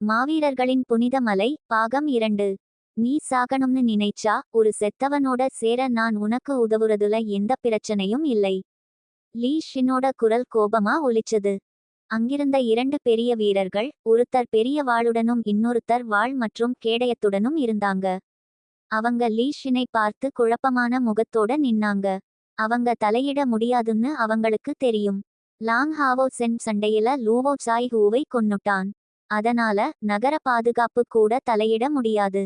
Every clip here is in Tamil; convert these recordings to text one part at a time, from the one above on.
மாவீரர்களின் புனித மலை பாகம் இரண்டு. நீ சாகணும்னு நினைச்சா ஒரு செத்தவனோட சேர நான் உனக்கு உதவுறதுல எந்த பிரச்சனையும் இல்லை லீ ஷினோட குரல் கோபமா ஒலிச்சது. அங்கிருந்த இரண்டு பெரிய வீரர்கள் ஒருத்தர் பெரிய வாளுடனும் இன்னொருத்தர் வாள் மற்றும் கேடயத்துடனும் இருந்தாங்க. அவங்க லீ ஷினை பார்த்து குழப்பமான முகத்தோட நின்னாங்க. அவங்க தலையிட முடியாதுன்னு அவங்களுக்கு தெரியும். லாங் ஹாவோ சென் சண்டையில லூவோ சாய் ஹூவை கொன்னுட்டான். அதனால நகர பாதுகாப்பு கூட தலையிட முடியாது.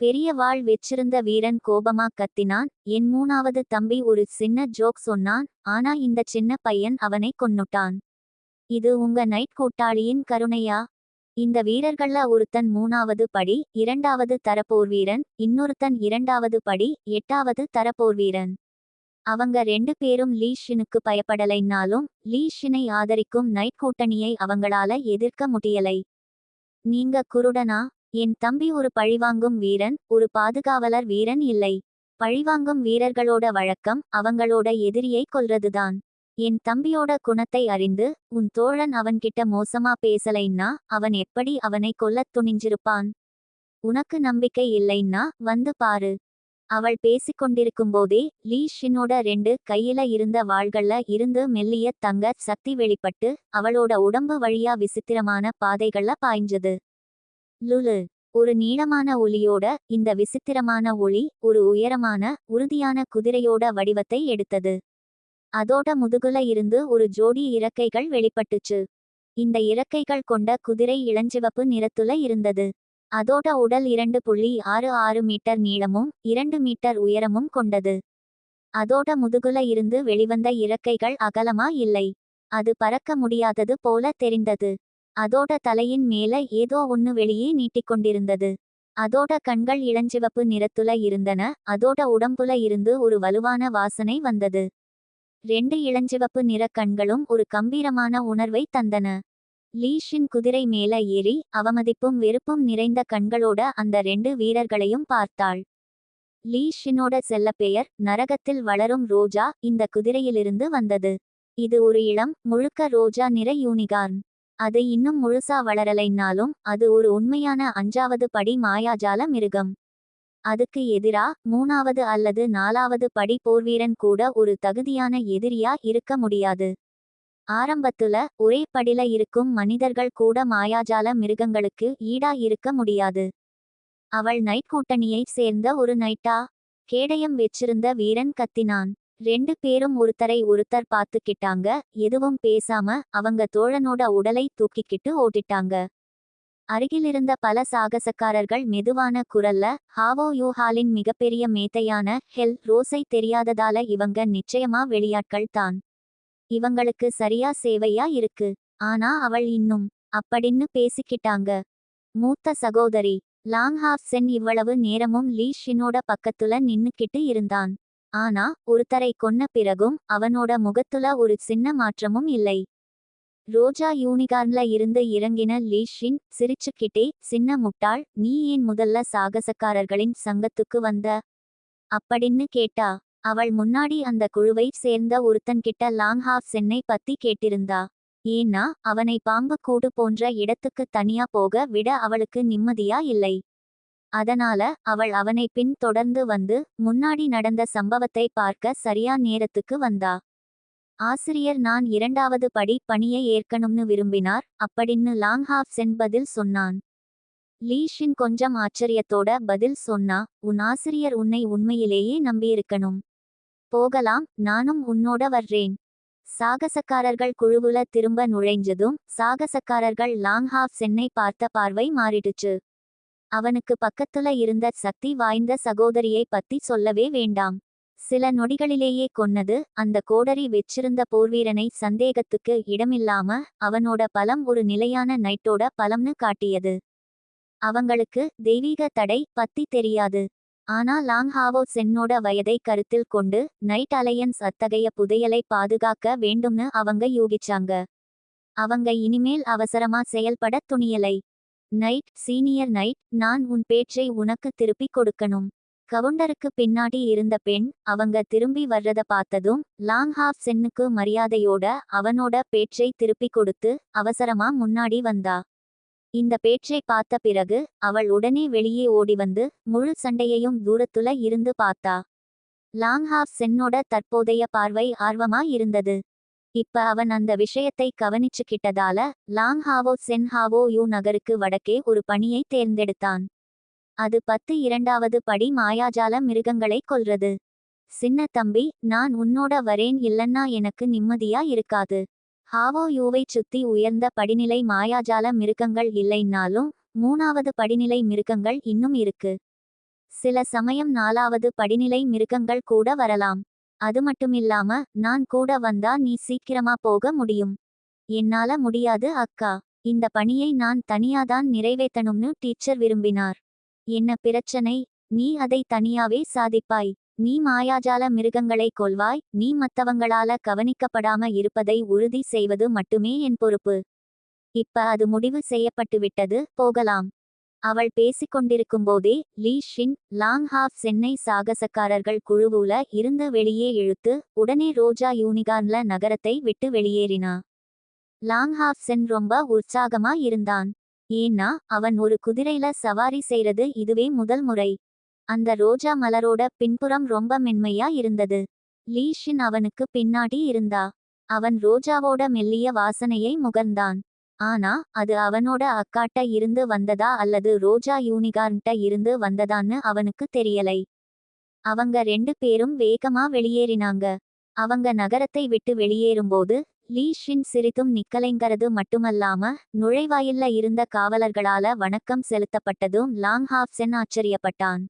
பெரிய வாள் வெச்சிருந்த வீரன் கோபமா கத்தினான். என் மூணாவது தம்பி ஒரு சின்ன ஜோக் சொன்னான். ஆனா இந்த சின்ன பையன் அவனை கொன்னுட்டான். இது உங்க நைட் கூட்டாளியின் கருணையா? இந்த வீரர்கள்ல ஒருத்தன் மூணாவது படி இரண்டாவது தரப்போர் வீரன் இன்னொருத்தன் இரண்டாவது படி எட்டாவது தரப்போர் வீரன். அவங்க ரெண்டு பேரும் லீஷினுக்கு பயப்படலைன்னாலும் லீஷினை ஆதரிக்கும் நைட் கூட்டணியை அவங்களால எதிர்க்க முடியலை. நீங்க குருடனா? என் தம்பி ஒரு பழிவாங்கும் வீரன் ஒரு பாதுகாவலர் வீரன் இல்லை. பழிவாங்கும் வீரர்களோட வழக்கம் அவங்களோட எதிரியை கொல்றதுதான். என் தம்பியோட குணத்தை அறிந்து உன் தோழன் அவன்கிட்ட மோசமா பேசலைன்னா அவன் எப்படி அவனை கொல்லத் துணிஞ்சிருப்பான்? உனக்கு நம்பிக்கை இல்லைன்னா வந்து பாரு. அவள் பேசிக்கொண்டிருக்கும்போதே லீ ஷினோட ரெண்டு கையில இருந்த வாள்கள்ல இருந்து மெல்லிய தங்க சக்தி வெளிப்பட்டு அவளோட உடம்பு வழியா விசித்திரமான பாதைகள்ல பாய்ஞ்சது. லுலு ஒரு நீளமான ஒளியோட இந்த விசித்திரமான ஒளி ஒரு உயரமான உறுதியான குதிரையோட வடிவத்தை எடுத்தது. அதோட முதுகுல இருந்து ஒரு ஜோடி இறக்கைகள் வெளிப்பட்டுச்சு. இந்த இறக்கைகள் கொண்ட குதிரை இளஞ்சிவப்பு நிறத்துல இருந்தது. அதோட உடல் இரண்டு புள்ளி ஆறு ஆறு மீட்டர் நீளமும் இரண்டு மீட்டர் உயரமும் கொண்டது. அதோட முதுகுல இருந்து வெளிவந்த இறக்கைகள் அகலமா இல்லை. அது பறக்க முடியாதது போல தெரிந்தது. அதோட தலையின் மேல ஏதோ ஒன்னு வெளியே நீட்டிக்கொண்டிருந்தது அதோட கண்கள் இளஞ்சிவப்பு நிறத்துல இருந்தன. அதோட உடம்புல இருந்து ஒரு வலுவான வாசனை வந்தது. ரெண்டு இளஞ்சிவப்பு நிற கண்களும் ஒரு கம்பீரமான உணர்வை தந்தன. லீஷின் குதிரை மேல ஏறி அவமதிப்பும் வெறுப்பும் நிறைந்த கண்களோட அந்த ரெண்டு வீரர்களையும் பார்த்தாள். லீஷினோட செல்லப்பெயர் நரகத்தில் வளரும் ரோஜா இந்த குதிரையிலிருந்து வந்தது. இது ஒரு இளம் முழுக்க ரோஜா நிற யூனிகார்ன். அது இன்னும் முழுசா வளரலைன்னாலும் அது ஒரு உண்மையான அஞ்சாவது படி மாயாஜால மிருகம். அதுக்கு எதிரா மூணாவது அல்லது நாலாவது படி போர்வீரன் கூட ஒரு தகுதியான எதிரியா இருக்க முடியாது. ஆரம்பத்துல ஒரே படில இருக்கும் மனிதர்கள் கூட மாயாஜால மிருகங்களுக்கு ஈடா இருக்க முடியாது. அவள் நைட் கூட்டணியைச் சேர்ந்த ஒரு நைட்டா? கேடயம் வெச்சிருந்த வீரன் கத்தினான். ரெண்டு பேரும் ஒருத்தரை ஒருத்தர் பார்த்துக்கிட்டாங்க. எதுவும் பேசாம அவங்க தோழனோட உடலை தூக்கிக்கிட்டு ஓட்டிட்டாங்க அருகிலிருந்த பல சாகசக்காரர்கள் மெதுவான குரல்ல ஹாவோ யூஹாலின் மிகப்பெரிய மேத்தையான ஹெல் ரோஸை தெரியாததால இவங்க நிச்சயமா வெளியாட்கள் தான். இவங்களுக்கு சரியா சேவையா இருக்கு. ஆனா அவள் இன்னும் அப்படின்னு பேசிக்கிட்டாங்க. மூத்த சகோதரி லாங் ஹாஃப் சென் இவ்வளவு நேரமும் லீ ஷினோட பக்கத்துல நின்னுக்கிட்டு இருந்தான். ஆனா ஒருத்தரை கொன்ன பிறகும் அவனோட முகத்துல ஒரு சின்ன மாற்றமும் இல்லை. ரோஜா யூனிகார்ன்ல இருந்து இறங்கின லீஷின் சிரிச்சுக்கிட்டே சின்ன முட்டாள் நீ ஏன் முதல்ல சாகசக்காரர்களின் சங்கத்துக்கு வந்த? அப்படின்னு கேட்டா அவள் முன்னாடி அந்த குழுவை சேர்ந்த ஒருத்தன்கிட்ட லாங் ஹாஃப் சென்னை பத்தி கேட்டிருந்தா. ஏன்னா அவனை பாம்பு கூடு போன்ற இடத்துக்கு தனியா போக விட அவளுக்கு நிம்மதியா இல்லை. அதனால அவள் அவனை பின் தொடர்ந்து வந்து முன்னாடி நடந்த சம்பவத்தை பார்க்க சரியா நேரத்துக்கு வந்தா. ஆசிரியர் நான் இரண்டாவது படி பணியை ஏற்கணும்னு விரும்பினார் அப்படின்னு லாங் ஹாஃப் சென் பதில் சொன்னான். லீஷின் கொஞ்சம் ஆச்சரியத்தோட பதில் சொன்னா உன் ஆசிரியர் உன்னை உண்மையிலேயே நம்பியிருக்கணும். போகலாம் நானும் உன்னோட வர்றேன். சாகசக்காரர்கள் குழுவுல திரும்ப நுழைஞ்சதும் சாகசக்காரர்கள் லாங் ஹாஃப் சென்னை பார்த்த பார்வை மாறிடுச்சு. அவனுக்கு பக்கத்துல இருந்த சக்தி வாய்ந்த சகோதரியை பத்தி சொல்லவே வேண்டாம். சில நொடிகளிலேயே கொன்னது அந்த கோடரி வெச்சிருந்த போர்வீரனை சந்தேகத்துக்கு இடமில்லாம அவனோட பலம் ஒரு நிலையான நைட்டோட பலம்னு காட்டியது. அவங்களுக்கு தெய்வீக தடை பத்தி தெரியாது. ஆனா லாங்ஹாவோ சென்னோட வயதை கருத்தில் கொண்டு நைட் அலையன்ஸ் அத்தகைய புதையலை பாதுகாக்க வேண்டும்னு அவங்க யூகிச்சாங்க. அவங்க இனிமேல் அவசரமா செயல்பட துணியலை. நைட் சீனியர் நைட் நான் உன் பேச்சை உனக்கு திருப்பி கொடுக்கணும் கவுண்டருக்கு பின்னாடி இருந்த பெண் அவங்க திரும்பி வர்றத பார்த்ததும் லாங் ஹாஃப் சென்னுக்கு மரியாதையோட அவனோட பேச்சை திருப்பி கொடுத்து அவசரமா முன்னாடி வந்தா. இந்த பேச்சை பார்த்த பிறகு அவள் உடனே வெளியே ஓடி வந்து முழு சண்டையையும் தூரத்துல இருந்து பார்த்தா. லாங்ஹாஃப் சென்னோட தற்போதைய பார்வை ஆர்வமா இருந்தது. இப்ப அவன் அந்த விஷயத்தை கவனிச்சுக்கிட்டதால லாங்ஹாவோ சென்ஹாவோ யூ நகருக்கு வடக்கே ஒரு பணியை தேர்ந்தெடுத்தான். அது பத்து இரண்டாவது படி மாயாஜால மிருகங்களை கொல்றது. சின்ன தம்பி நான் உன்னோட வரேன் இல்லன்னா எனக்கு நிம்மதியா இருக்காது. ஹாவோ யூவை சுத்தி உயர்ந்த படிநிலை மாயாஜால மிருகங்கள் இல்லைன்னாலும் மூணாவது படிநிலை மிருகங்கள் இன்னும் இருக்கு. சில சமயம் நாலாவது படிநிலை மிருகங்கள் கூட வரலாம். அது மட்டுமில்லாம நான் கூட வந்தா நீ சீக்கிரமா போக முடியும். என்னால முடியாது அக்கா. இந்த பணியை நான் தனியாதான் நிறைவேற்றணும்னு டீச்சர் விரும்பினார். என்ன பிரச்சனை? நீ அதை தனியாவே சாதிப்பாய். நீ மாயாஜால மிருகங்களை கொள்வாய் நீ மத்தவங்களால கவனிக்கப்படாம இருப்பதை உறுதி செய்வது மட்டுமே என் பொறுப்பு. இப்ப அது முடிவு செய்யப்பட்டு விட்டது போகலாம். அவள் பேசிக்கொண்டிருக்கும்போதே Lee Shin long half Chennai சாகசக்காரர்கள் குழுவுல இருந்து வெளியே இழுத்து உடனே ரோஜா யூனிகான்ல நகரத்தை விட்டு வெளியேறினா. லாங் ஹாஃப் சென் ரொம்ப உற்சாகமா இருந்தான். ஏன்னா அவன் ஒரு குதிரையில சவாரி செய்றது இதுவே முதல் முறை. அந்த ரோஜா மலரோட பின்புறம் ரொம்ப மென்மையா இருந்தது. லீஷின் அவனுக்கு பின்னாடி இருந்தா. அவன் ரோஜாவோட மெல்லிய வாசனையை முகர்ந்தான். ஆனா அது அவனோட அக்காட்ட இருந்து வந்ததா அல்லது ரோஜா யூனிகார்ன்ட்ட இருந்து வந்ததான்னு அவனுக்கு தெரியலை. அவங்க ரெண்டு பேரும் வேகமா வெளியேறினாங்க. அவங்க நகரத்தை விட்டு வெளியேறும்போது லீ ஷின் சிரித்தும் நிக்கலைங்கிறது மட்டுமல்லாம நுழைவாயில்ல இருந்த காவலர்களால வணக்கம் செலுத்தப்பட்டதும் லாங் ஹாப்சென் ஆச்சரியப்பட்டான்.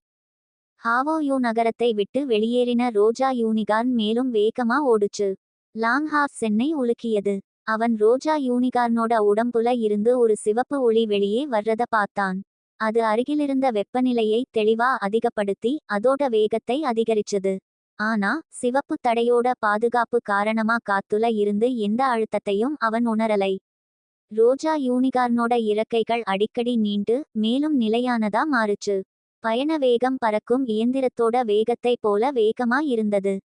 ஹாவோயூ நகரத்தை விட்டு வெளியேறின ரோஜா யூனிகார்ன் மேலும் வேகமா ஓடுச்சு. லாங் ஹாஃப் சென்னை உலுக்கியது. அவன் ரோஜா யூனிகார்னோட உடம்புல இருந்து ஒரு சிவப்பு ஒளி வெளியே வர்றத பார்த்தான். அது அருகிலிருந்த வெப்பநிலையை தெளிவா அதிகப்படுத்தி அதோட வேகத்தை அதிகரிச்சது. ஆனா சிவப்பு தடையோட பாதுகாப்பு காரணமா காத்துல இருந்து எந்த அழுத்தத்தையும் அவன் உணரலை. ரோஜா யூனிகார்னோட இறக்கைகள் அடிக்கடி நீண்டு மேலும் நிலையானதா மாறுச்சு. பயண வேகம் பறக்கும் இயந்திரத்தோட வேகத்தை போல வேகமா இருந்தது.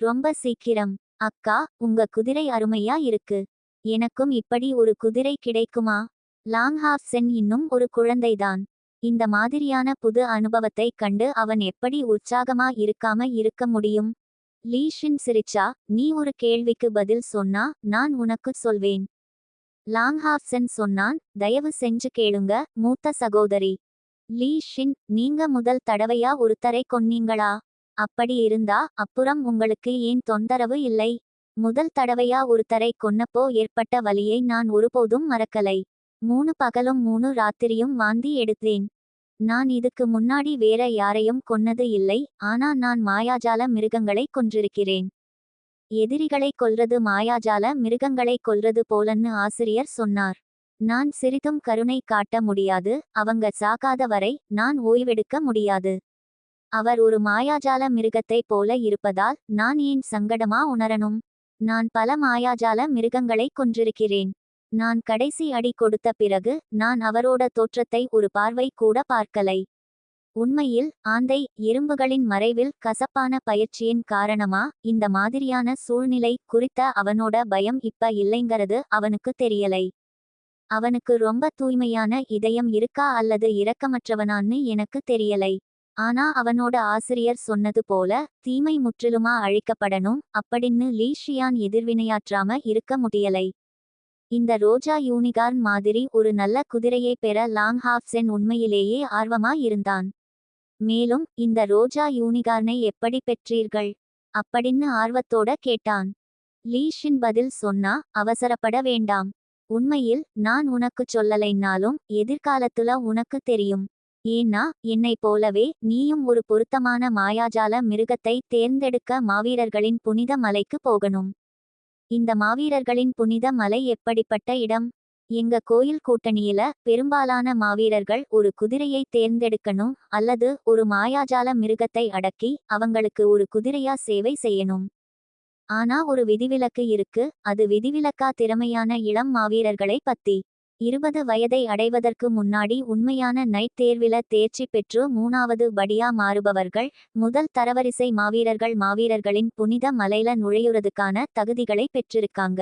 ரொம்ப சீக்கிரம். அக்கா உங்க குதிரை அருமையா இருக்கு. எனக்கும் இப்படி ஒரு குதிரை கிடைக்குமா? லாங் ஹாஃப் சென் இன்னும் ஒரு குழந்தைதான். இந்த மாதிரியான புது அனுபவத்தை கண்டு அவன் எப்படி உற்சாகமா இருக்காம இருக்க முடியும்? லீஷின் சிரிச்சா. நீ ஒரு கேள்விக்கு பதில் சொன்னா நான் உனக்கு சொல்வேன். லாங் சென் சொன்னான். தயவு செஞ்சு கேளுங்க மூத்த சகோதரி. லீ ஷின் நீங்க முதல் தடவையா ஒருத்தரை கொன்னீங்களா? அப்படி இருந்தா அப்புறம் உங்களுக்கு ஏன் தொந்தரவு இல்லை? முதல் தடவையா ஒருத்தரை கொன்னப்போ ஏற்பட்ட வலியை நான் ஒருபோதும் மறக்கலை. மூணு பகலும் மூணு ராத்திரியும் வாந்தி எடுத்தேன். நான் இதுக்கு முன்னாடி வேற யாரையும் கொன்னது இல்லை ஆனா நான் மாயாஜால மிருகங்களை கொன்றிருக்கிறேன். எதிரிகளை கொல்றது மாயாஜால மிருகங்களை கொல்றது போலன்னு ஆசிரியர் சொன்னார். நான் சிறிதும் கருணை காட்ட முடியாது அவங்க சாகாத வரை நான் ஓய்வெடுக்க முடியாது. அவர் ஒரு மாயாஜால மிருகத்தைப் போல இருப்பதால் நான் ஏன் சங்கடமா உணரணும்? நான் பல மாயாஜால மிருகங்களை கொன்றிருக்கிறேன். நான் கடைசி அடி கொடுத்த பிறகு நான் அவரோட தோற்றத்தை ஒரு பார்வை கூட பார்க்கலை. உண்மையில் ஆந்தை எறும்புகளின் மறைவில் கசப்பான பயிற்சியின் காரணமா இந்த மாதிரியான சூழ்நிலை குறித்த அவனோட பயம் இப்ப இல்லைங்கிறது அவனுக்கு தெரியலை. அவனுக்கு ரொம்ப தூய்மையான இதயம் இருக்கா அல்லது இரக்கமற்றவனான்னு எனக்கு தெரியலை. ஆனா அவனோட ஆசிரியர் சொன்னது போல தீமை முற்றிலுமா அழிக்கப்படணும் அப்படின்னு லீஷியான் எதிர்வினையாற்றாம இருக்க முடியலை. இந்த ரோஜா யூனிகார்ன் மாதிரி ஒரு நல்ல குதிரையை பெற லாங் ஹாப்சென் உண்மையிலேயே ஆர்வமா இருந்தான். மேலும் இந்த ரோஜா யூனிகார்னை எப்படி பெற்றீர்கள்? அப்படின்னு ஆர்வத்தோட கேட்டான். லீஷின் பதில் சொன்னா அவசரப்பட வேண்டாம். உண்மையில் நான் உனக்கு சொல்லலைன்னாலும் எதிர்காலத்துல உனக்கு தெரியும். ஏன்னா என்னை போலவே நீயும் ஒரு பொருத்தமான மாயாஜால மிருகத்தை தேர்ந்தெடுக்க மாவீரர்களின் புனித மலைக்கு போகணும். இந்த மாவீரர்களின் புனித மலை எப்படிப்பட்ட இடம்? எங்க கோயில் கூட்டணியில பெரும்பாலான மாவீரர்கள் ஒரு குதிரையை தேர்ந்தெடுக்கணும் அல்லது ஒரு மாயாஜால மிருகத்தை அடக்கி அவங்களுக்கு ஒரு குதிரையா சேவை செய்யணும். ஆனா ஒரு விதிவிலக்கு இருக்கு. அது விதிவிலக்கா திறமையான இளம் மாவீரர்களை பத்தி. இருபது வயதை அடைவதற்கு முன்னாடி உண்மையான நைட் தேர்வில தேர்ச்சி பெற்று மூணாவது படியா மாறுபவர்கள் முதல் தரவரிசை மாவீரர்கள் மாவீரர்களின் புனித மலையில நுழையுறதுக்கான தகுதிகளை பெற்றிருக்காங்க.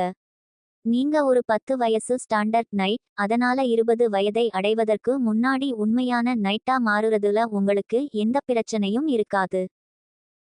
நீங்க ஒரு பத்து வயசு ஸ்டாண்டர்ட் நைட் அதனால இருபது வயதை அடைவதற்கு முன்னாடி உண்மையான நைட்டா மாறுறதுல உங்களுக்கு எந்த பிரச்சனையும் இருக்காது.